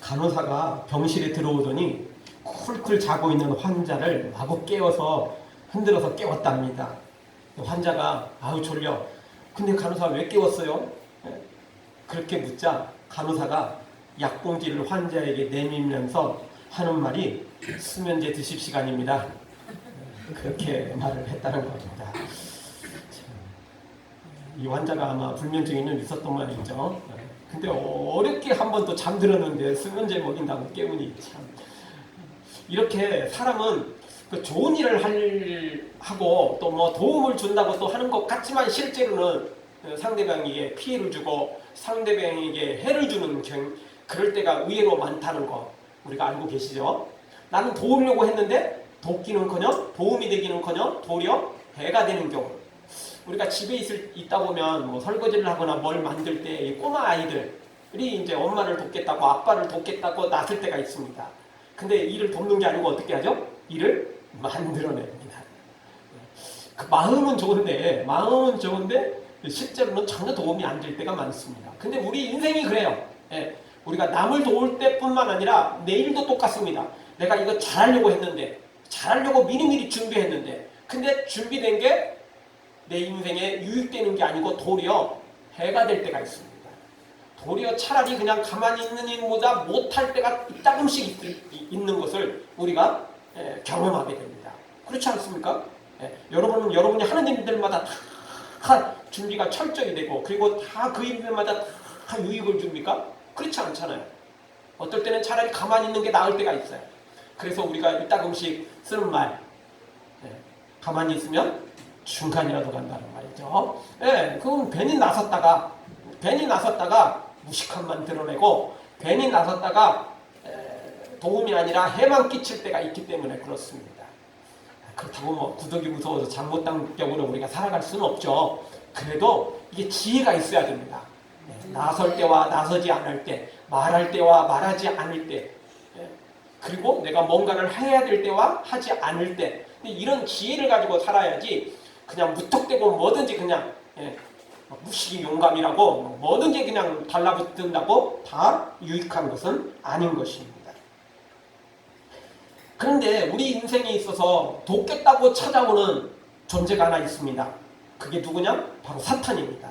간호사가 병실에 들어오더니 쿨쿨 자고 있는 환자를 마구 깨워서 흔들어서 깨웠답니다. 환자가 아우 졸려. 근데 간호사 왜 깨웠어요? 예. 그렇게 묻자 간호사가 약봉지를 환자에게 내밀면서 하는 말이 수면제 드실 시간입니다. 그렇게 말을 했다는 겁니다. 이 환자가 아마 불면증에는 있었던 말이죠. 근데 어렵게 한 번 또 잠들었는데 수면 제 먹인다고 깨우니 참 이렇게 사람은 그 좋은 일을 할, 하고 또 뭐 도움을 준다고 또 하는 것 같지만 실제로는 상대방에게 피해를 주고 상대방에게 해를 주는 경, 그럴 때가 의외로 많다는 거 우리가 알고 계시죠? 나는 도우려고 했는데 돕기는커녕 도움이 되기는커녕 도리어 해가 되는 경우 우리가 집에 있을, 있다 보면 뭐 설거지를 하거나 뭘 만들 때이 꼬마 아이들이 이제 엄마를 돕겠다고 아빠를 돕겠다고 나설 때가 있습니다. 근데 일을 돕는 게 아니고 어떻게 하죠? 일을 만들어냅니다. 그 마음은 좋은데 마음은 좋은데 실제로는 전혀 도움이 안 될 때가 많습니다. 근데 우리 인생이 그래요. 예, 우리가 남을 도울 때뿐만 아니라 내일도 똑같습니다. 내가 이거 잘하려고 했는데 잘하려고 미리미리 준비했는데 근데 준비된 게 내 인생에 유익되는 게 아니고 도리어 해가 될 때가 있습니다. 도리어 차라리 그냥 가만히 있는 일보다 못할 때가 이따금씩 있, 는 것을 우리가 예, 경험하게 됩니다. 그렇지 않습니까? 예, 여러분은 여러분이 하는 일들마다 다, 다 준비가 철저히 되고 그리고 다 그 일들마다 다 유익을 줍니까? 그렇지 않잖아요. 어떨 때는 차라리 가만히 있는 게 나을 때가 있어요. 그래서 우리가 이따금씩 쓰는 말 예, 가만히 있으면 중간이라도 간다는 말이죠. 예, 그건 괜히 나섰다가 괜히 나섰다가 무식함만 드러내고 괜히 나섰다가 에, 도움이 아니라 해만 끼칠 때가 있기 때문에 그렇습니다. 그렇다고 뭐 구덕이 무서워서 잘못당 격으로 우리가 살아갈 수는 없죠. 그래도 이게 지혜가 있어야 됩니다. 예, 나설 때와 나서지 않을 때, 말할 때와 말하지 않을 때, 예, 그리고 내가 뭔가를 해야 될 때와 하지 않을 때, 이런 지혜를 가지고 살아야지 그냥 무턱대고 뭐든지 그냥 예, 무식이 용감이라고 뭐든지 그냥 달라붙는다고 다 유익한 것은 아닌 것입니다. 그런데 우리 인생에 있어서 돕겠다고 찾아오는 존재가 하나 있습니다. 그게 누구냐? 바로 사탄입니다.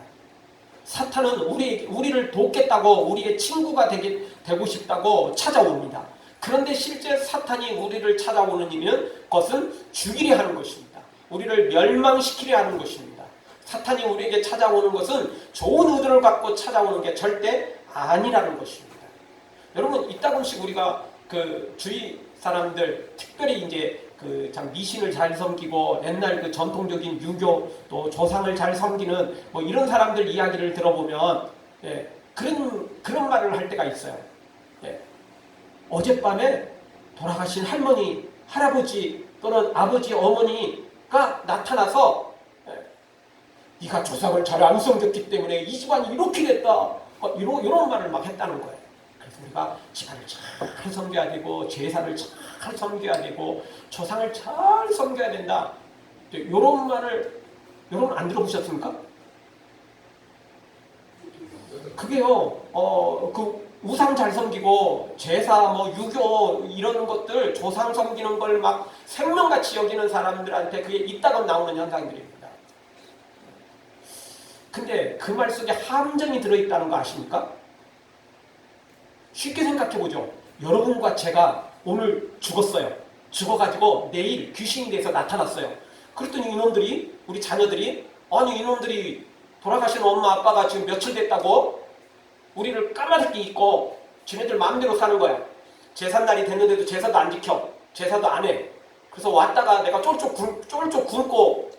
사탄은 우리, 우리를 돕겠다고 우리의 친구가 되게, 되고 싶다고 찾아옵니다. 그런데 실제 사탄이 우리를 찾아오는 이유는 것은 죽이려 하는 것입니다. 우리를 멸망시키려 하는 것입니다. 사탄이 우리에게 찾아오는 것은 좋은 의도를 갖고 찾아오는 게 절대 아니라는 것입니다. 여러분 이따금씩 우리가 그 주위 사람들 특별히 이제 그 참 미신을 잘 섬기고 옛날 그 전통적인 유교 또 조상을 잘 섬기는 뭐 이런 사람들 이야기를 들어보면 예, 그런 그런 말을 할 때가 있어요. 예, 어젯밤에 돌아가신 할머니, 할아버지 또는 아버지, 어머니 가 나타나서 네가 조상을 잘 안 섬겼기 때문에 이 집안이 이렇게 됐다. 어, 이런, 이런 말을 막 했다는 거예요. 그래서 우리가 집안을 잘 섬겨야 되고 제사를 잘 섬겨야 되고 조상을 잘 섬겨야 된다. 이런 말을 여러분 안 들어보셨습니까? 그게요. 어, 그 우상 잘 섬기고 제사 뭐 유교 이런 것들 조상 섬기는 걸 막 생명같이 여기는 사람들한테 그게 이따금 나오는 현상들입니다. 근데 그 말 속에 함정이 들어있다는 거 아십니까? 쉽게 생각해보죠. 여러분과 제가 오늘 죽었어요. 죽어가지고 내일 귀신이 돼서 나타났어요. 그랬더니 이놈들이, 우리 자녀들이, 아니 이놈들이 돌아가신 엄마 아빠가 지금 며칠 됐다고 우리를 까마득히 잊고 지네들 마음대로 사는 거야. 제삿날이 됐는데도 제사도 안 지켜. 제사도 안 해. 그래서 왔다가 내가 쫄쫄, 굶, 쫄쫄 굶고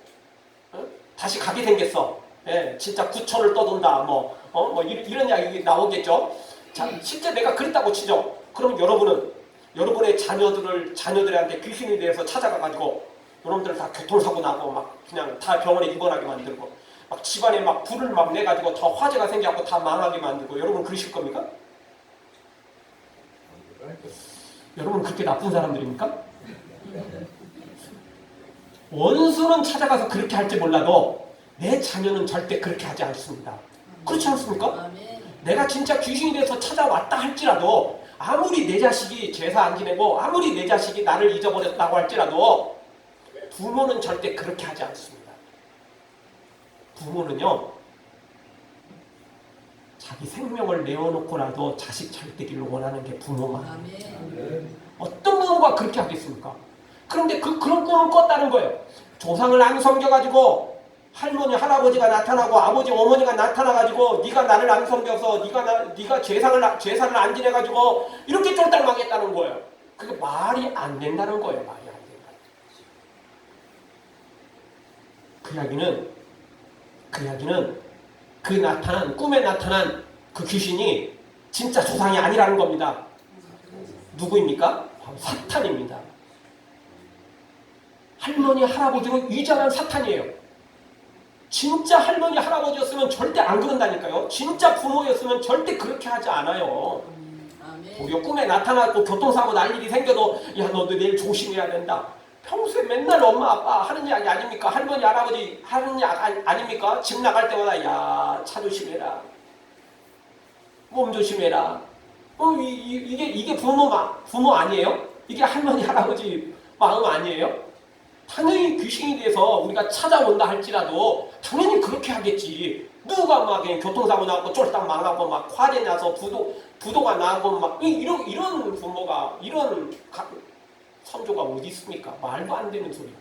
어? 다시 가게 생겼어. 예, 진짜 구천을 떠돈다. 뭐, 어, 뭐 이런, 이런 이야기 나오겠죠. 자, 실제 내가 그랬다고 치죠. 그럼 여러분은 여러분의 자녀들을 자녀들한테 귀신이 대해서 찾아가가지고 여러분들 다 교통사고 나고 막 그냥 다 병원에 입원하게 만들고 막 집안에 막 불을 막 내가지고 더 화재가 생겨갖고 다 망하게 만들고 여러분 그러실 겁니까? 여러분 그렇게 나쁜 사람들입니까? 원수는 찾아가서 그렇게 할지 몰라도 내 자녀는 절대 그렇게 하지 않습니다. 그렇지 않습니까? 내가 진짜 귀신이 돼서 찾아왔다 할지라도 아무리 내 자식이 제사 안 지내고 아무리 내 자식이 나를 잊어버렸다고 할지라도 부모는 절대 그렇게 하지 않습니다. 부모는요 자기 생명을 내어놓고라도 자식 잘 되기를 원하는 게 부모만. 아멘. 어떤 부모가 그렇게 하겠습니까? 그런데 그 그런 꿈을 꿨다는 거예요. 조상을 안 섬겨가지고 할머니 할아버지가 나타나고 아버지 어머니가 나타나가지고 네가 나를 안 섬겨서 네가 나 네가 안- 제사를 안 지내가지고 이렇게 쫄딱망했다는 거예요. 그게 말이 안 된다는 거예요. 말이 안 된다. 그 이야기는 그 이야기는 그 나타난 꿈에 나타난 그 귀신이 진짜 조상이 아니라는 겁니다. 누구입니까? 바로 사탄입니다. 할머니 할아버지로 위장한 사탄이에요. 진짜 할머니 할아버지였으면 절대 안 그런다니까요. 진짜 부모였으면 절대 그렇게 하지 않아요. 아멘. 우리가 꿈에 나타나고 교통사고 날 일이 생겨도 야 너도 내일 조심해야 된다. 평소에 맨날 엄마 아빠 하는 이야기 아닙니까? 할머니 할아버지 하는 이야기 아닙니까? 집 나갈 때마다 야 차 조심해라. 몸 조심해라. 어, 이, 이, 이게 이게 부모 마, 부모 아니에요? 이게 할머니 할아버지 마음 아니에요? 당연히 귀신이 돼서 우리가 찾아온다 할지라도 당연히 그렇게 하겠지. 누가 막 교통사고 나고 쫄딱 망하고 막 화재 나서 부도 부도가 나고 막 이- 이런 이런 부모가 이런 가- 선조가 어디 있습니까? 말도 안 되는 소리.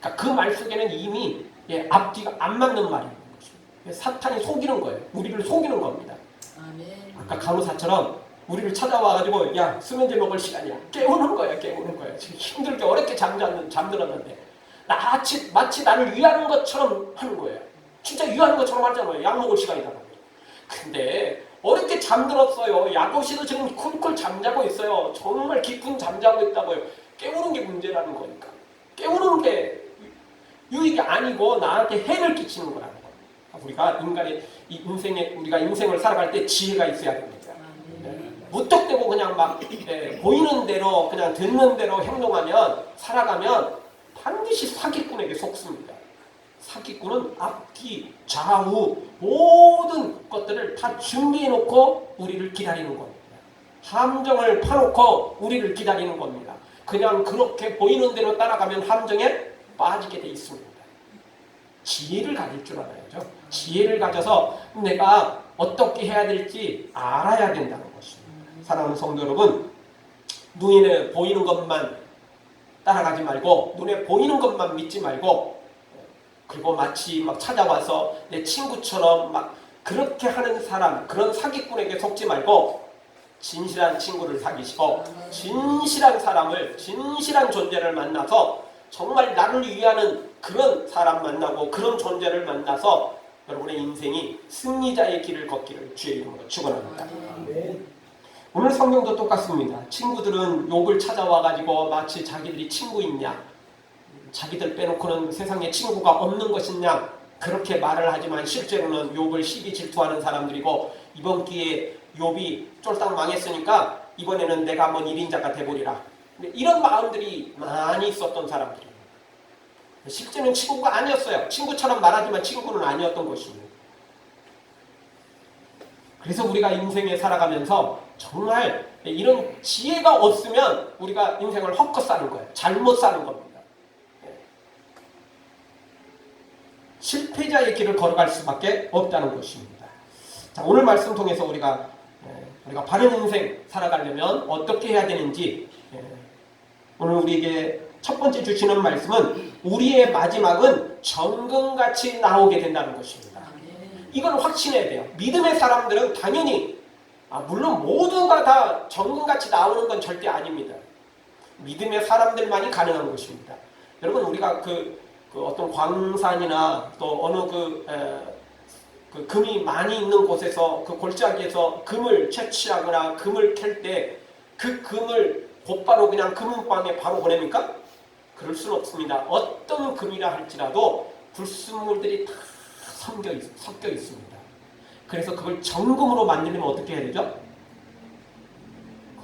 그러니까 그 말 속에는 이미 예, 앞뒤가 안 맞는 말이 있는 것입니다. 사탄이 속이는 거예요. 우리를 속이는 겁니다. 아멘. 아까 간호사처럼 우리를 찾아와가지고 야 수면제 먹을 시간이야 깨우는 거야 깨우는 거야 지금 힘들게 어렵게 잠잤는 잠들었는데 마치 마치 나를 위하는 것처럼 하는 거예요 진짜 위하는 것처럼 하잖아요 약 먹을 시간이라고 근데 어렵게 잠들었어요 약없이도 지금 쿨쿨 잠자고 있어요 정말 깊은 잠자고 있다고요 깨우는 게 문제라는 거니까 깨우는 게 유- 유익이 아니고 나한테 해를 끼치는 거라는 거예요 우리가 인간의 이 인생에 우리가 인생을 살아갈 때 지혜가 있어야 됩니다. 아멘. 무턱대고 그냥 막 예, 보이는 대로 그냥 듣는 대로 행동하면 살아가면 반드시 사기꾼에게 속습니다. 사기꾼은 앞뒤 좌우 모든 것들을 다 준비해 놓고 우리를 기다리는 겁니다. 함정을 파놓고 우리를 기다리는 겁니다. 그냥 그렇게 보이는 대로 따라가면 함정에 빠지게 돼 있습니다. 지혜를 가질 줄 알아야죠. 지혜를 가져서 내가 어떻게 해야 될지 알아야 된다는 것입니다. 사랑하는 성도 여러분, 눈에 보이는 것만 따라가지 말고 눈에 보이는 것만 믿지 말고 그리고 마치 막 찾아와서 내 친구처럼 막 그렇게 하는 사람 그런 사기꾼에게 속지 말고 진실한 친구를 사귀시고 진실한 사람을 진실한 존재를 만나서 정말 나를 위하는 그런 사람 만나고 그런 존재를 만나서 여러분의 인생이 승리자의 길을 걷기를 주의 이름으로 축원합니다. 오늘 성경도 똑같습니다. 친구들은 욕을 찾아와 가지고 마치 자기들이 친구있냐, 자기들 빼놓고는 세상에 친구가 없는 것이냐 그렇게 말을 하지만 실제로는 욕을 시기 질투하는 사람들이고 이번 기회에 욕이 쫄딱 망했으니까 이번에는 내가 한번 1인자가 돼보리라. 이런 마음들이 많이 있었던 사람들입니다. 실제는 친구가 아니었어요. 친구처럼 말하지만 친구는 아니었던 것입니다. 그래서 우리가 인생에 살아가면서 정말 이런 지혜가 없으면 우리가 인생을 헛것 사는 거예요. 잘못 사는 겁니다. 예. 실패자의 길을 걸어갈 수밖에 없다는 것입니다. 자, 오늘 말씀 통해서 우리가 예, 우리가 바른 인생 살아가려면 어떻게 해야 되는지 예, 오늘 우리에게 첫 번째 주시는 말씀은 우리의 마지막은 정금같이 나오게 된다는 것입니다. 이걸 확신해야 돼요. 믿음의 사람들은 당연히 아, 물론 모두가 다 정금같이 나오는 건 절대 아닙니다. 믿음의 사람들만이 가능한 것입니다. 여러분 우리가 그, 그 어떤 광산이나 또 어느 그, 에, 그 금이 많이 있는 곳에서 그 골짜기에서 금을 채취하거나 금을 캘 때 그 금을 곧바로 그냥 금은방에 바로 보냅니까? 그럴 수는 없습니다. 어떤 금이라 할지라도 불순물들이 다 섞여, 있, 섞여 있습니다. 그래서 그걸 정금으로 만들려면 어떻게 해야 되죠?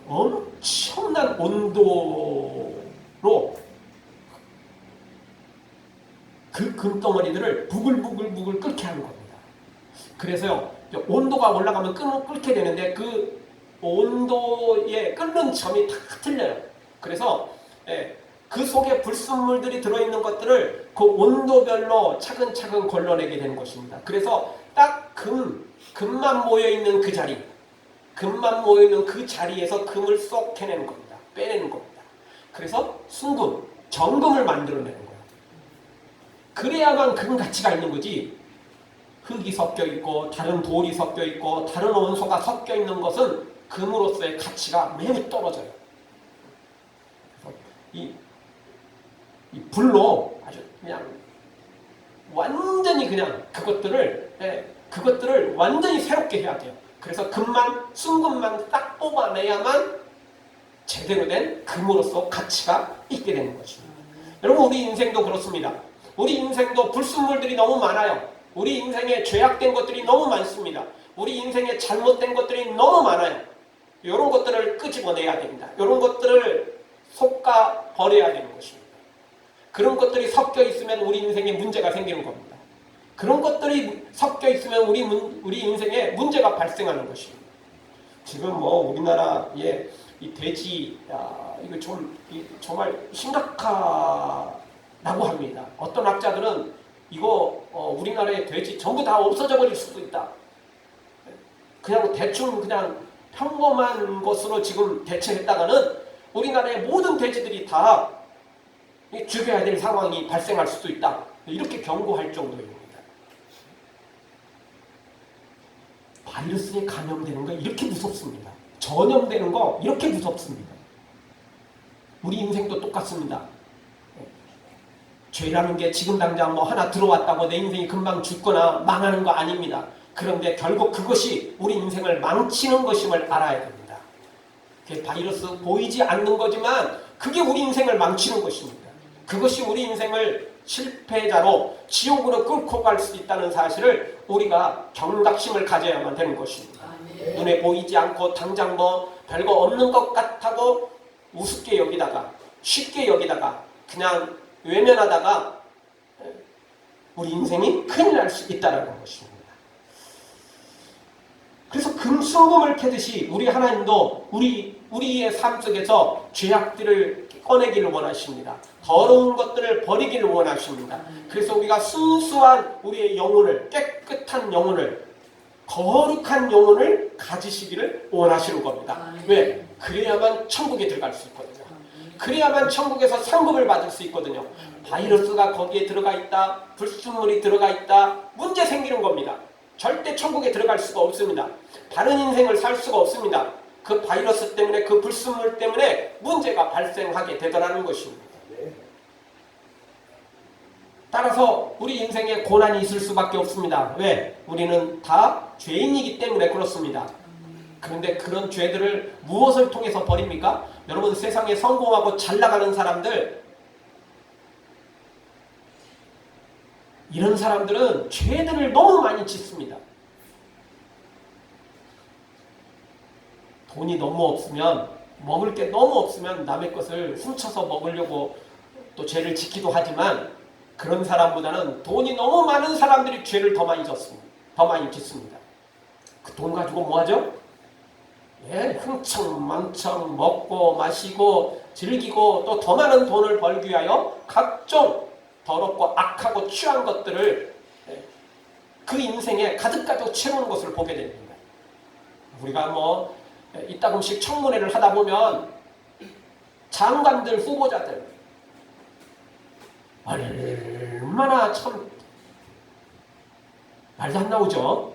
엄청난 온도로 그 금덩어리들을 부글부글부글 끓게 하는 겁니다. 그래서요, 온도가 올라가면 끓, 끓게 되는데 그 온도에 끓는 점이 다 틀려요. 그래서 예, 그 속에 불순물들이 들어있는 것들을 그 온도별로 차근차근 걸러내게 되는 것입니다. 그래서 딱 금, 금만 모여있는 그 자리, 금만 모여있는 그 자리에서 금을 쏙 해내는 겁니다. 빼내는 겁니다. 그래서 순금, 정금을 만들어내는 거예요. 그래야만 금 가치가 있는 거지. 흙이 섞여 있고 다른 돌이 섞여 있고 다른 원소가 섞여 있는 것은 금으로서의 가치가 매우 떨어져요. 이, 이 불로 아주 그냥 완전히 그냥 그것들을 예, 그것들을 완전히 새롭게 해야 돼요. 그래서 금만 순금만 딱 뽑아내야만 제대로 된 금으로서 가치가 있게 되는 것입니다. 여러분 우리 인생도 그렇습니다. 우리 인생도 불순물들이 너무 많아요. 우리 인생에 죄악된 것들이 너무 많습니다. 우리 인생에 잘못된 것들이 너무 많아요. 이런 것들을 끄집어내야 됩니다. 이런 것들을 속가 버려야 되는 것입니다. 그런 것들이 섞여 있으면 우리 인생에 문제가 생기는 겁니다. 그런 것들이 섞여 있으면 우리 문, 우리 인생에 문제가 발생하는 것입니다. 지금 뭐 우리나라의 이 돼지 야, 이거 좀 이, 정말 심각하다고 합니다. 어떤 학자들은 이거 어, 우리나라의 돼지 전부 다 없어져 버릴 수도 있다. 그냥 대충 그냥 평범한 것으로 지금 대처했다가는 우리나라의 모든 돼지들이 다 죽여야 될 상황이 발생할 수도 있다. 이렇게 경고할 정도입니다. 바이러스에 감염되는 거 이렇게 무섭습니다. 전염되는 거 이렇게 무섭습니다. 우리 인생도 똑같습니다. 죄라는 게 지금 당장 뭐 하나 들어왔다고 내 인생이 금방 죽거나 망하는 거 아닙니다. 그런데 결국 그것이 우리 인생을 망치는 것임을 알아야 됩니다. 그게 바이러스 보이지 않는 거지만 그게 우리 인생을 망치는 것입니다. 그것이 우리 인생을 실패자로 지옥으로 끌고 갈 수 있다는 사실을 우리가 경각심을 가져야만 되는 것입니다. 아멘. 눈에 보이지 않고 당장 뭐 별거 없는 것 같다고 우습게 여기다가 쉽게 여기다가 그냥 외면하다가 우리 인생이 큰일 날 수 있다는 것입니다. 그래서 금수금을 캐듯이 우리 하나님도 우리 우리의 삶 속에서 죄악들을 꺼내기를 원하십니다. 더러운 것들을 버리기를 원하십니다. 그래서 우리가 순수한 우리의 영혼을 깨끗한 영혼을 거룩한 영혼을 가지시기를 원하시는 겁니다. 아멘. 왜? 그래야만 천국에 들어갈 수 있거든요. 그래야만 천국에서 상급을 받을 수 있거든요. 바이러스가 거기에 들어가 있다, 불순물이 들어가 있다, 문제 생기는 겁니다. 절대 천국에 들어갈 수가 없습니다. 바른 인생을 살 수가 없습니다. 그 바이러스 때문에, 그 불순물 때문에 문제가 발생하게 되더라는 것입니다. 따라서 우리 인생에 고난이 있을 수밖에 없습니다. 왜? 우리는 다 죄인이기 때문에 그렇습니다. 그런데 그런 죄들을 무엇을 통해서 버립니까? 여러분 세상에 성공하고 잘 나가는 사람들 이런 사람들은 죄들을 너무 많이 짓습니다. 돈이 너무 없으면 먹을 게 너무 없으면 남의 것을 훔쳐서 먹으려고 또 죄를 짓기도 하지만 그런 사람보다는 돈이 너무 많은 사람들이 죄를 더 많이 졌습니다. 더 많이 짓습니다. 그 돈 가지고 뭐 하죠? 예, 흥청 망청 먹고 마시고 즐기고 또 더 많은 돈을 벌기 위하여 각종 더럽고 악하고 취한 것들을 예, 그 인생에 가득가득 채우는 것을 보게 됩니다. 우리가 뭐 예, 이따금씩 청문회를 하다 보면 장관들 후보자들 얼마나 참 말도 안 나오죠.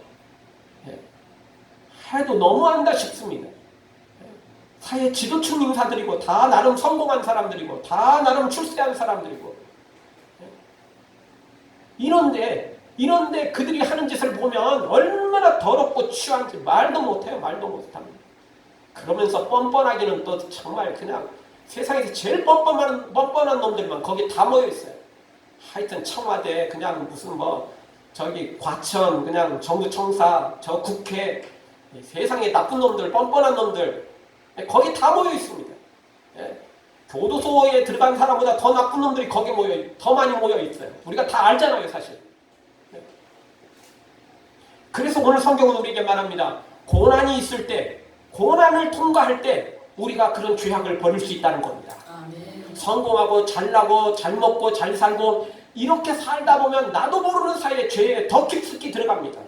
예, 해도 너무한다 싶습니다. 예, 사회 지도층 인사들이고 다 나름 성공한 사람들이고 다 나름 출세한 사람들이고 예, 이런데 이런데 그들이 하는 짓을 보면 얼마나 더럽고 취한지 말도 못해요. 말도 못합니다. 그러면서 뻔뻔하기는 또 정말 그냥 세상에서 제일 뻔뻔한 뻔뻔한 놈들만 거기 다 모여 있어요. 하여튼 청와대 그냥 무슨 뭐 저기 과천 그냥 정부청사 저 국회 세상에 나쁜 놈들 뻔뻔한 놈들 거기 다 모여 있습니다. 예. 교도소에 들어간 사람보다 더 나쁜 놈들이 거기 모여 있- 더 많이 모여 있어요. 우리가 다 알잖아요, 사실. 예. 그래서 오늘 성경은 우리에게 말합니다. 고난이 있을 때 고난을 통과할 때 우리가 그런 죄악을 버릴 수 있다는 겁니다. 아멘. 성공하고 잘나고 잘 먹고 잘 살고 이렇게 살다 보면 나도 모르는 사이에 죄에 더 깊숙이 들어갑니다.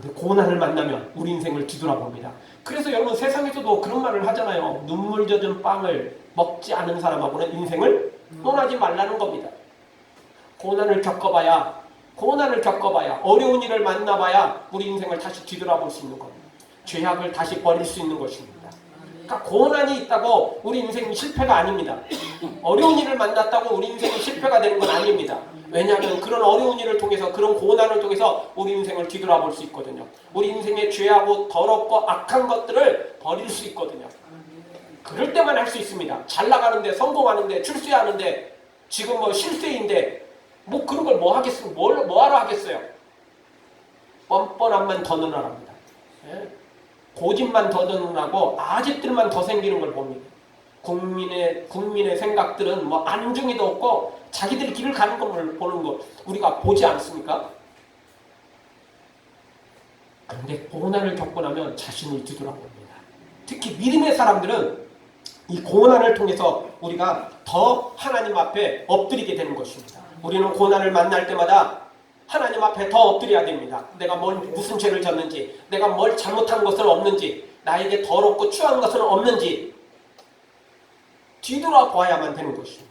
근데 고난을 만나면 우리 인생을 뒤돌아봅니다. 그래서 여러분 세상에서도 그런 말을 하잖아요. 눈물 젖은 빵을 먹지 않은 사람하고는 인생을 떠나지 말라는 겁니다. 고난을 겪어봐야 고난을 겪어봐야 어려운 일을 만나봐야 우리 인생을 다시 뒤돌아볼 수 있는 겁니다. 죄악을 다시 버릴 수 있는 것입니다. 그러니까 고난이 있다고 우리 인생이 실패가 아닙니다. 어려운 일을 만났다고 우리 인생이 실패가 되는 건 아닙니다. 왜냐하면 그런 어려운 일을 통해서 그런 고난을 통해서 우리 인생을 뒤돌아볼 수 있거든요. 우리 인생의 죄하고 더럽고 악한 것들을 버릴 수 있거든요. 그럴 때만 할 수 있습니다. 잘 나가는데 성공하는데 출세하는데 지금 뭐 실세인데 뭐 그런 걸 뭐 하겠어요? 뭘 뭐하러 하겠어요? 뻔뻔함만 더 늘어납니다. 예? 고집만 더 늘어나고 아집들만 더 생기는 걸 봅니다. 국민의 국민의 생각들은 뭐 안중에도 없고 자기들이 길을 가는 걸 보는 거 우리가 보지 않습니까? 그런데 고난을 겪고 나면 자신을 뒤돌아봅니다. 특히 믿음의 사람들은 이 고난을 통해서 우리가 더 하나님 앞에 엎드리게 되는 것입니다. 우리는 고난을 만날 때마다 하나님 앞에 더 엎드려야 됩니다. 내가 뭘 무슨 죄를 졌는지, 내가 뭘 잘못한 것은 없는지, 나에게 더럽고 추한 것은 없는지 뒤돌아봐야만 되는 것입니다.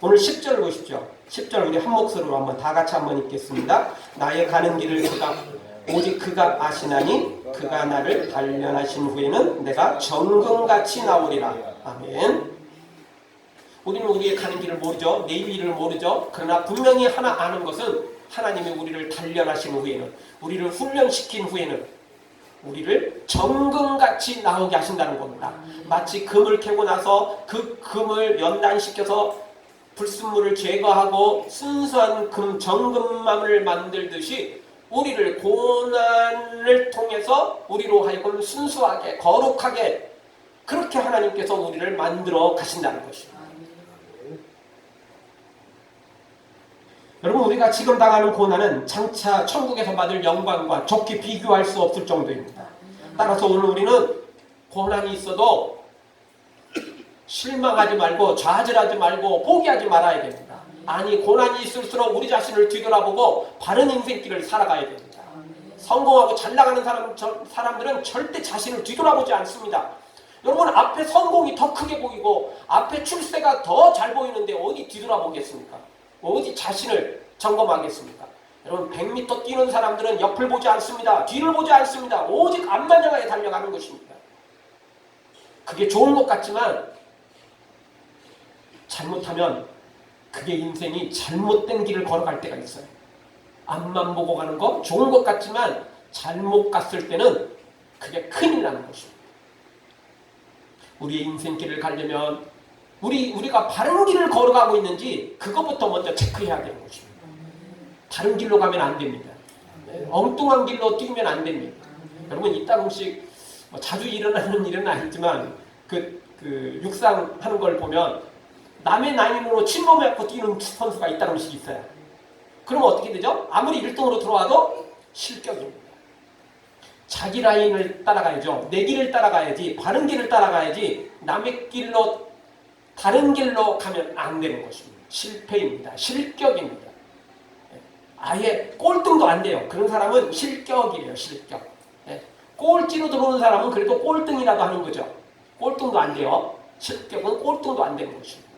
오늘 10절 보십시오. 10절 우리 한 목소리로 한번 다 같이 한번 읽겠습니다. 나의 가는 길을 그가 오직 그가 아시나니 그가 나를 단련하신 후에는 내가 정금같이 나오리라. 아멘. 우리는 우리의 가는 길을 모르죠. 내일 일을 모르죠. 그러나 분명히 하나 아는 것은 하나님이 우리를 단련하신 후에는 우리를 훈련시킨 후에는 우리를 정금같이 나오게 하신다는 겁니다. 마치 금을 캐고 나서 그 금을 연단시켜서 불순물을 제거하고 순수한 금 정금만을 만들듯이 우리를 고난을 통해서 우리로 하여금 순수하게 거룩하게 그렇게 하나님께서 우리를 만들어 가신다는 것입니다. 여러분 우리가 지금 당하는 고난은 장차 천국에서 받을 영광과 좋게 비교할 수 없을 정도입니다. 따라서 오늘 우리는 고난이 있어도 실망하지 말고 좌절하지 말고 포기하지 말아야 됩니다. 아니 고난이 있을수록 우리 자신을 뒤돌아보고 바른 인생길을 살아가야 됩니다. 성공하고 잘 나가는 사람, 저, 사람들은 절대 자신을 뒤돌아보지 않습니다. 여러분 앞에 성공이 더 크게 보이고 앞에 출세가 더 잘 보이는데 어디 뒤돌아보겠습니까? 어디 자신을 점검하겠습니까? 여러분 100m 뛰는 사람들은 옆을 보지 않습니다. 뒤를 보지 않습니다. 오직 앞만 향하여 달려가는 것입니다. 그게 좋은 것 같지만 잘못하면 그게 인생이 잘못된 길을 걸어갈 때가 있어요. 앞만 보고 가는 거 좋은 것 같지만 잘못 갔을 때는 그게 큰일 나는 것입니다. 우리의 인생길을 가려면 우리 우리가 바른 길을 걸어가고 있는지 그것부터 먼저 체크해야 되는 것입니다. 다른 길로 가면 안 됩니다. 네, 엉뚱한 길로 뛰면 안 됩니다. 여러분 이따금씩 뭐 자주 일어나는 일은 아니지만 그, 그 육상 하는 걸 보면 남의 라인으로 침범해갖고 뛰는 선수가 이따금씩 있어요. 그럼 어떻게 되죠? 아무리 1등으로 들어와도 실격입니다. 자기 라인을 따라가야죠. 내 길을 따라가야지. 바른 길을 따라가야지. 남의 길로 다른 길로 가면 안 되는 것입니다. 실패입니다. 실격입니다. 예. 아예 꼴등도 안 돼요. 그런 사람은 실격이에요. 실격. 예. 꼴찌로 들어오는 사람은 그래도 꼴등이라도 하는 거죠. 꼴등도 안 돼요. 실격은 꼴등도 안 되는 것입니다.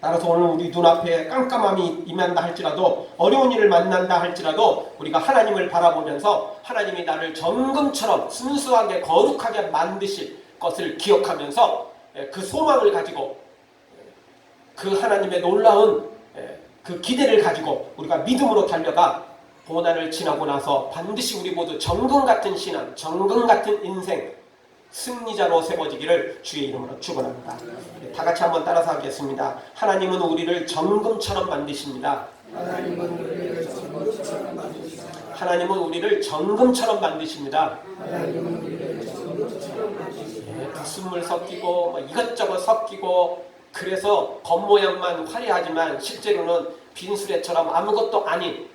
따라서 오늘 우리 눈앞에 깜깜함이 임한다 할지라도 어려운 일을 만난다 할지라도 우리가 하나님을 바라보면서 하나님이 나를 정금처럼 순수하게 거룩하게 만드실 것을 기억하면서 예, 그 소망을 가지고 예, 그 하나님의 놀라운 예, 그 기대를 가지고 우리가 믿음으로 달려가 고난을 지나고 나서 반드시 우리 모두 정금 같은 신앙, 정금 같은 인생 승리자로 세워지기를 주의 이름으로 축원합니다. 예, 다 같이 한번 따라서 하겠습니다. 하나님은 우리를 정금처럼 만드십니다. 하나님은 우리를 정금처럼 만드십니다. 예, 불순물 섞이고 뭐 이것저것 섞이고 그래서 겉모양만 화려하지만 실제로는 빈수레처럼 아무것도 아닌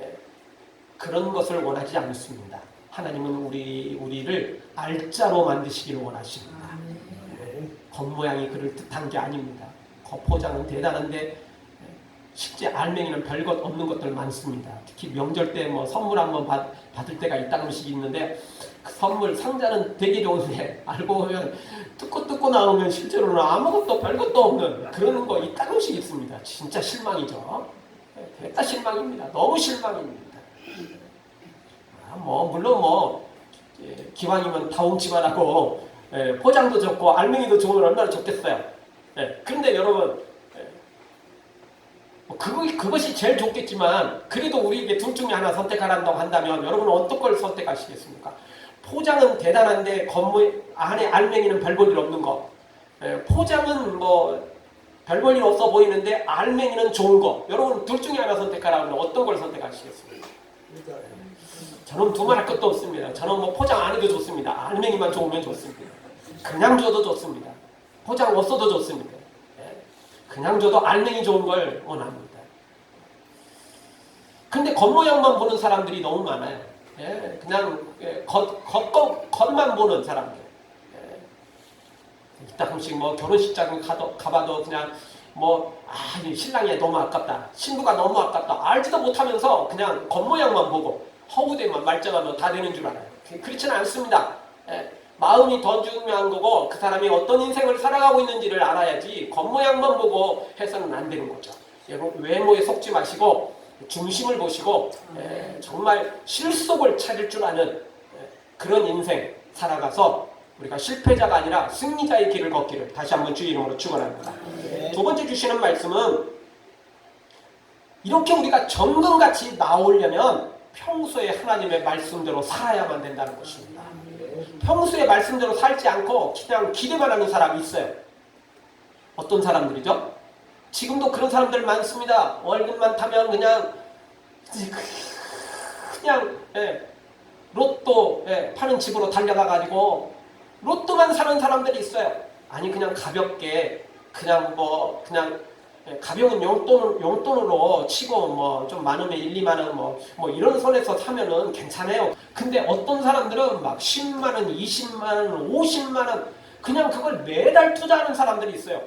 예, 그런 것을 원하지 않습니다. 하나님은 우리 우리를 알짜로 만드시기를 원하십니다. 겉모양이 그를 뜻한 게 아닙니다. 겉포장은 대단한데 실제 알맹이는 별것 없는 것들 많습니다. 특히 명절 때 뭐 선물 한번 받, 받을 때가 있다는 식이 있는데 그 선물 상자는 되게 좋은데 알고 보면 뜯고 뜯고 나오면 실제로는 아무것도 별것도 없는 그런 거 있다는식이 있습니다. 진짜 실망이죠. 네, 됐다 실망입니다. 너무 실망입니다. 아, 뭐 물론 뭐 예, 기왕이면 다홍치만하고 예, 포장도 좋고 알맹이도 좋으면 얼마나 좋겠어요. 예, 그런데 여러분 예, 뭐 그거, 그것이 제일 좋겠지만 그래도 우리에게 둘 중에 하나 선택하란다고 한다면 여러분은 어떤 걸 선택하시겠습니까? 포장은 대단한데 겉모 안에 알맹이는 별 볼 일 없는 거. 예, 포장은 뭐 별 볼 일 없어 보이는데 알맹이는 좋은 거. 여러분 둘 중에 하나 선택하라면 어떤 걸 선택하시겠습니까? 저는 두말할 것도 없습니다. 저는 뭐 포장 안 해도 좋습니다. 알맹이만 좋으면 좋습니다. 그냥 줘도 좋습니다. 포장 없어도 좋습니다. 예. 그냥 줘도 알맹이 좋은 걸 원합니다. 근데 겉모양만 보는 사람들이 너무 많아요. 예. 그냥 예, 겉, 겉, 겉, 겉만 보는 사람들. 예. 이따금씩 뭐 결혼식장 가도, 가봐도 그냥 뭐, 아, 이 신랑이 너무 아깝다. 신부가 너무 아깝다. 알지도 못하면서 그냥 겉모양만 보고 허우대만 말짱하면 다 되는 줄 알아요. 그렇지는 않습니다. 예, 마음이 더 중요한 거고 그 사람이 어떤 인생을 살아가고 있는지를 알아야지 겉모양만 보고 해서는 안 되는 거죠. 여러분 외모에 속지 마시고 중심을 보시고 예, 정말 실속을 찾을 줄 아는 예, 그런 인생 살아가서 우리가 실패자가 아니라 승리자의 길을 걷기를 다시 한번 주의 이름으로 축원합니다. 두 번째 주시는 말씀은 이렇게 우리가 정금같이 나오려면 평소에 하나님의 말씀대로 살아야만 된다는 것입니다. 평소에 말씀대로 살지 않고 그냥 기대만 하는 사람이 있어요. 어떤 사람들이죠? 지금도 그런 사람들 많습니다. 월급만 타면 그냥 그냥 예, 로또 예, 파는 집으로 달려가 가지고 로또만 사는 사람들이 있어요. 아니 그냥 가볍게 그냥 뭐 그냥 예, 가벼운 용돈 용돈으로 치고 뭐 좀 많으면 1, 2만 원뭐 뭐 이런 선에서 사면은 괜찮아요. 근데 어떤 사람들은 막 10만 원, 20만 원, 50만 원 그냥 그걸 매달 투자하는 사람들이 있어요.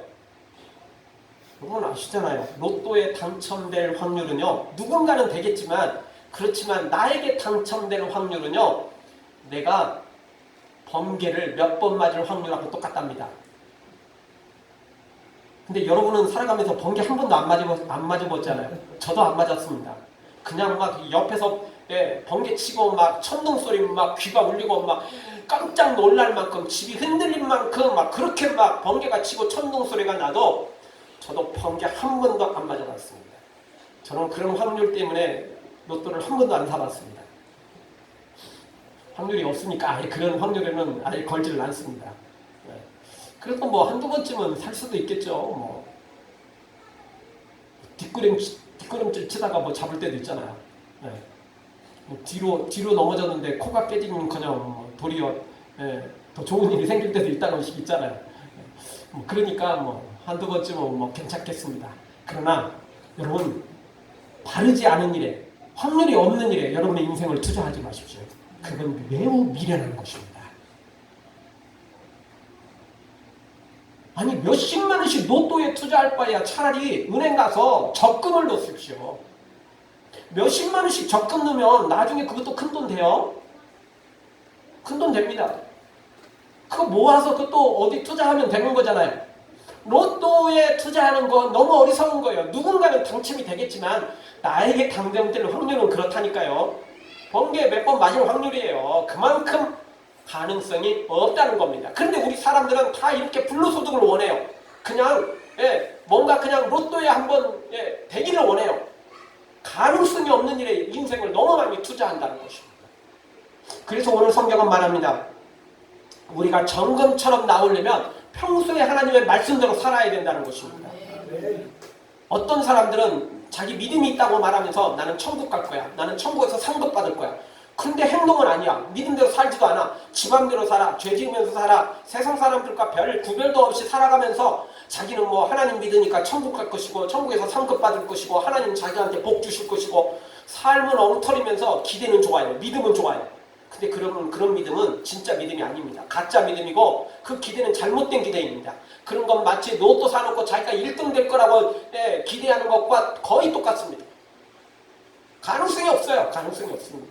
여러분 아시잖아요. 로또에 당첨될 확률은요. 누군가는 되겠지만 그렇지만 나에게 당첨될 확률은요. 내가 번개를 몇 번 맞을 확률하고 똑같답니다. 근데 여러분은 살아가면서 번개 한 번도 안 맞아 안 맞아봤잖아요. 저도 안 맞았습니다. 그냥 막 옆에서 예, 번개 치고 막 천둥 소리 막 귀가 울리고 막 깜짝 놀랄 만큼 집이 흔들릴 만큼 막 그렇게 막 번개가 치고 천둥 소리가 나도 저도 번개 한 번도 안 맞아봤습니다. 저는 그런 확률 때문에 로또를 한 번도 안 사봤습니다. 확률이 없으니까 아예 그런 확률에는 아예 걸지를 않습니다. 예. 그래도 뭐 한두 번쯤은 살 수도 있겠죠. 뭐 뒷구름 뒷구름질 치다가 뭐 잡을 때도 있잖아요. 예. 뭐 뒤로 뒤로 넘어졌는데 코가 깨지는 커녕 뭐 도리어 예, 더 좋은 일이 생길 때도 있다는 식이 있잖아요. 예. 뭐 그러니까 뭐 한두 번쯤은 뭐 괜찮겠습니다. 그러나 여러분 바르지 않은 일에 확률이 없는 일에 여러분의 인생을 투자하지 마십시오. 그건 매우 미련한 것입니다. 아니 몇십만 원씩 로또에 투자할 바에야 차라리 은행 가서 적금을 넣으십시오. 몇십만 원씩 적금 넣으면 나중에 그것도 큰 돈 돼요. 큰 돈 됩니다. 그거 모아서 그것도 어디 투자하면 되는 거잖아요. 로또에 투자하는 건 너무 어리석은 거예요. 누군가는 당첨이 되겠지만 나에게 당첨될 확률은 그렇다니까요. 번개 몇 번 맞을 확률이에요. 그만큼 가능성이 없다는 겁니다. 그런데 우리 사람들은 다 이렇게 불로소득을 원해요. 그냥 예, 뭔가 그냥 로또에 한번 예, 되기를 원해요. 가능성이 없는 일에 인생을 너무 많이 투자한다는 것입니다. 그래서 오늘 성경은 말합니다. 우리가 정금처럼 나오려면 평소에 하나님의 말씀대로 살아야 된다는 것입니다. 어떤 사람들은 자기 믿음이 있다고 말하면서 나는 천국 갈 거야. 나는 천국에서 상급 받을 거야. 근데 행동은 아니야. 믿음대로 살지도 않아. 집안대로 살아. 죄 지으면서 살아. 세상 사람들과 별 구별도 없이 살아가면서 자기는 뭐 하나님 믿으니까 천국 갈 것이고 천국에서 상급 받을 것이고 하나님 자기한테 복 주실 것이고 삶은 엉터리면서 기대는 좋아요. 믿음은 좋아요. 근데 그런 그런 믿음은 진짜 믿음이 아닙니다. 가짜 믿음이고 그 기대는 잘못된 기대입니다. 그런 건 마치 로또 사놓고 자기가 1등 될 거라고 예, 기대하는 것과 거의 똑같습니다. 가능성이 없어요. 가능성이 없습니다.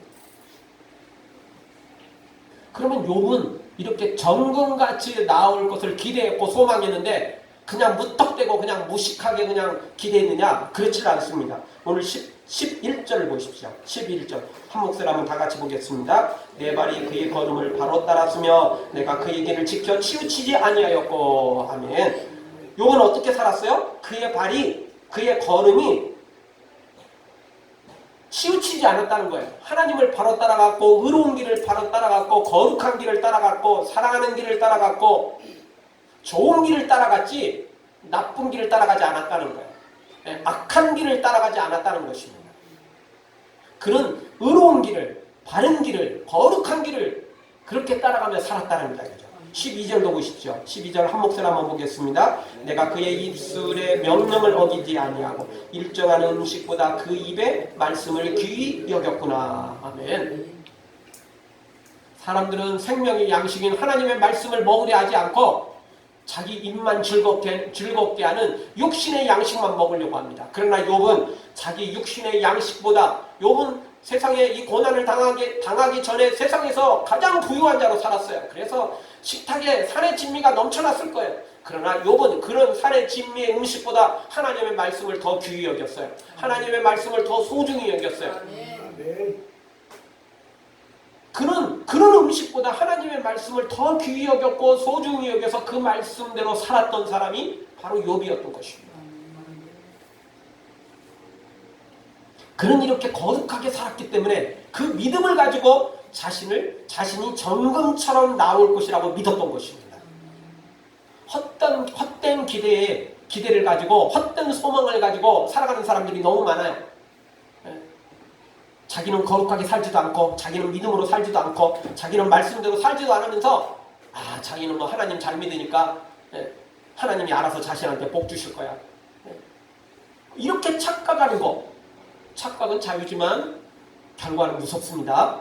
그러면 욥은 이렇게 정금같이 나올 것을 기대했고 소망했는데 그냥 무턱대고 그냥 무식하게 그냥 기대했느냐? 그렇지 않습니다. 오늘 10, 11절을 보십시오. 11절. 한 목소리 한번 다 같이 보겠습니다. 내 발이 그의 걸음을 바로 따랐으며 내가 그의 길을 지켜 치우치지 아니하였고 아멘. 욥은 어떻게 살았어요? 그의 발이 그의 걸음이 치우치지 않았다는 거예요. 하나님을 바로 따라갔고 의로운 길을 바로 따라갔고 거룩한 길을 따라갔고 사랑하는 길을 따라갔고 좋은 길을 따라갔지 나쁜 길을 따라가지 않았다는 거예요. 예, 악한 길을 따라가지 않았다는 것입니다. 그런 의로운 길을 바른 길을 거룩한 길을 그렇게 따라가며 살았다는 이야기죠. 12절도 보십시오. 12절 한 목소리 한번 보겠습니다. 내가 그의 입술의 명령을 어기지 아니하고 일정한 음식보다 그 입의 말씀을 귀히 여겼구나. 아멘. 사람들은 생명의 양식인 하나님의 말씀을 먹으려 하지 않고 자기 입만 즐겁게 즐겁게 하는 육신의 양식만 먹으려고 합니다. 그러나 욥은 자기 육신의 양식보다 욥은 세상에 이 고난을 당하기 당하기 전에 세상에서 가장 부유한 자로 살았어요. 그래서 식탁에 산의 진미가 넘쳐났을 거예요. 그러나 욥은 그런 산의 진미의 음식보다 하나님의 말씀을 더 귀히 여겼어요. 하나님의 말씀을 더 소중히 여겼어요. 아멘. 아멘. 그런 그런 음식보다 하나님의 말씀을 더 귀히 여겼고 소중히 여겨서 그 말씀대로 살았던 사람이 바로 욥이었던 것입니다. 그는 이렇게 거룩하게 살았기 때문에 그 믿음을 가지고 자신을 자신이 정금처럼 나올 것이라고 믿었던 것입니다. 헛된 헛된 기대에 기대를 가지고 헛된 소망을 가지고 살아가는 사람들이 너무 많아요. 예. 자기는 거룩하게 살지도 않고 자기는 믿음으로 살지도 않고 자기는 말씀대로 살지도 않으면서 아 자기는 뭐 하나님 잘 믿으니까 예, 하나님이 알아서 자신한테 복 주실 거야. 예. 이렇게 착각하는 거 착각은 자유지만 결과는 무섭습니다.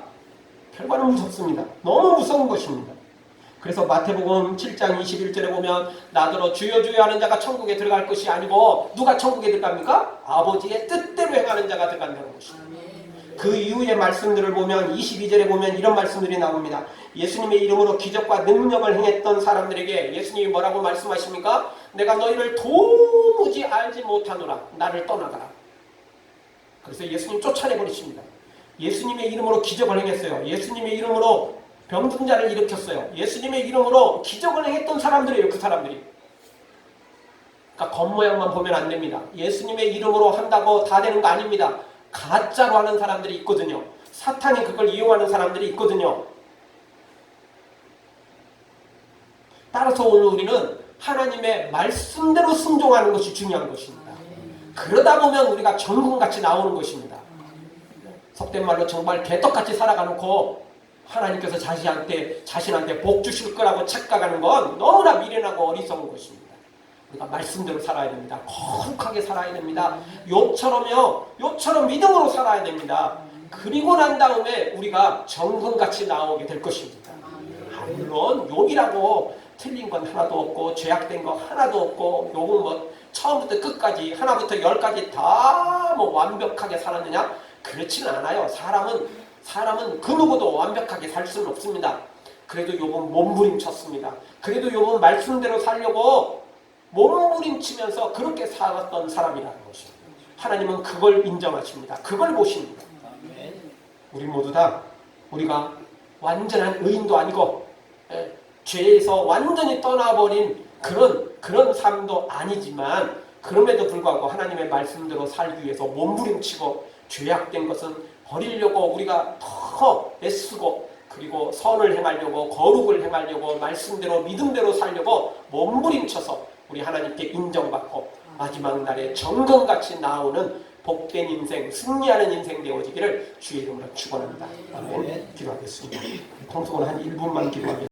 결과는 무섭습니다. 너무 무서운 것입니다. 그래서 마태복음 7장 21절에 보면 나더러 주여 주여 하는 자가 천국에 들어갈 것이 아니고 누가 천국에 들어갑니까? 아버지의 뜻대로 행하는 자가 들어간다는 것입니다. 그 이후의 말씀들을 보면 22절에 보면 이런 말씀들이 나옵니다. 예수님의 이름으로 기적과 능력을 행했던 사람들에게 예수님이 뭐라고 말씀하십니까? 내가 너희를 도무지 알지 못하노라. 나를 떠나가라. 그래서 예수님 쫓아내버리십니다. 예수님의 이름으로 기적을 행했어요. 예수님의 이름으로 병든 자를 일으켰어요. 예수님의 이름으로 기적을 행했던 사람들이에요. 그 사람들이. 그러니까 겉모양만 보면 안 됩니다. 예수님의 이름으로 한다고 다 되는 거 아닙니다. 가짜로 하는 사람들이 있거든요. 사탄이 그걸 이용하는 사람들이 있거든요. 따라서 오늘 우리는 하나님의 말씀대로 순종하는 것이 중요한 것입니다. 그러다 보면 우리가 정금같이 나오는 것입니다. 속된 말로 정말 개떡같이 살아가놓고 하나님께서 자신한테 자신한테 복 주실 거라고 착각하는 건 너무나 미련하고 어리석은 것입니다. 우리가 말씀대로 살아야 됩니다. 거룩하게 살아야 됩니다. 욕처럼요, 욕처럼 믿음으로 살아야 됩니다. 그리고 난 다음에 우리가 정금같이 나오게 될 것입니다. 아, 물론 욕이라고 틀린 건 하나도 없고 죄악된 거 하나도 없고 욕은 뭐 처음부터 끝까지 하나부터 열까지 다 뭐 완벽하게 살았느냐? 그렇지는 않아요. 사람은 사람은 그 누구도 완벽하게 살 수는 없습니다. 그래도 욕은 몸부림쳤습니다. 그래도 욕은 말씀대로 살려고 몸부림치면서 그렇게 살았던 사람이라는 것입니다. 하나님은 그걸 인정하십니다. 그걸 보십니다. 우리 모두 다 우리가 완전한 의인도 아니고 예, 죄에서 완전히 떠나버린 그런 그런 삶도 아니지만 그럼에도 불구하고 하나님의 말씀대로 살기 위해서 몸부림치고 죄악된 것은 버리려고 우리가 더 애쓰고 그리고 선을 행하려고 거룩을 행하려고 말씀대로 믿음대로 살려고 몸부림쳐서 우리 하나님께 인정받고 마지막 날에 정금같이 나오는 복된 인생, 승리하는 인생 되어지기를 주의 이름으로 축원합니다. 아멘. 기도하겠습니다. 통속은 한 1분만 기도하겠습니다.